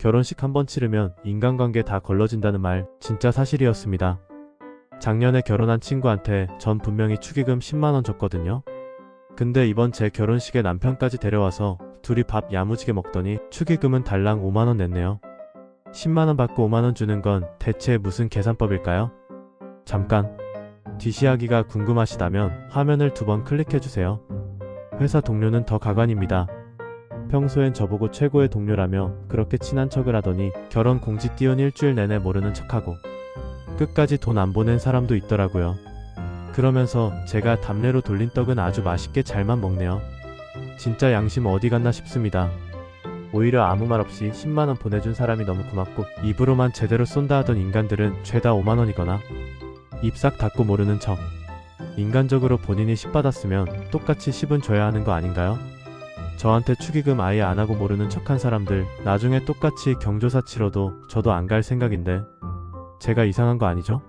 결혼식 한 번 치르면 인간관계 다 걸러진다는 말 진짜 사실이었습니다. 작년에 결혼한 친구한테 전 분명히 축의금 10만원 줬거든요. 근데 이번 제 결혼식에 남편까지 데려와서 둘이 밥 야무지게 먹더니 축의금은 달랑 5만원 냈네요. 10만원 받고 5만원 주는 건 대체 무슨 계산법일까요? 잠깐. 뒷이야기가 궁금하시다면 화면을 두 번 클릭해주세요. 회사 동료는 더 가관입니다. 평소엔 저보고 최고의 동료라며 그렇게 친한 척을 하더니 결혼 공지 띄운 일주일 내내 모르는 척하고 끝까지 돈 안 보낸 사람도 있더라고요. 그러면서 제가 답례로 돌린 떡은 아주 맛있게 잘만 먹네요. 진짜 양심 어디 갔나 싶습니다. 오히려 아무 말 없이 10만원 보내준 사람이 너무 고맙고 입으로만 제대로 쏜다 하던 인간들은 죄다 5만원이거나 입 싹 닫고 모르는 척. 인간적으로 본인이 10 받았으면 똑같이 10은 줘야 하는 거 아닌가요? 저한테 축의금 아예 안 하고 모르는 척한 사람들 나중에 똑같이 경조사 치러도 저도 안 갈 생각인데 제가 이상한 거 아니죠?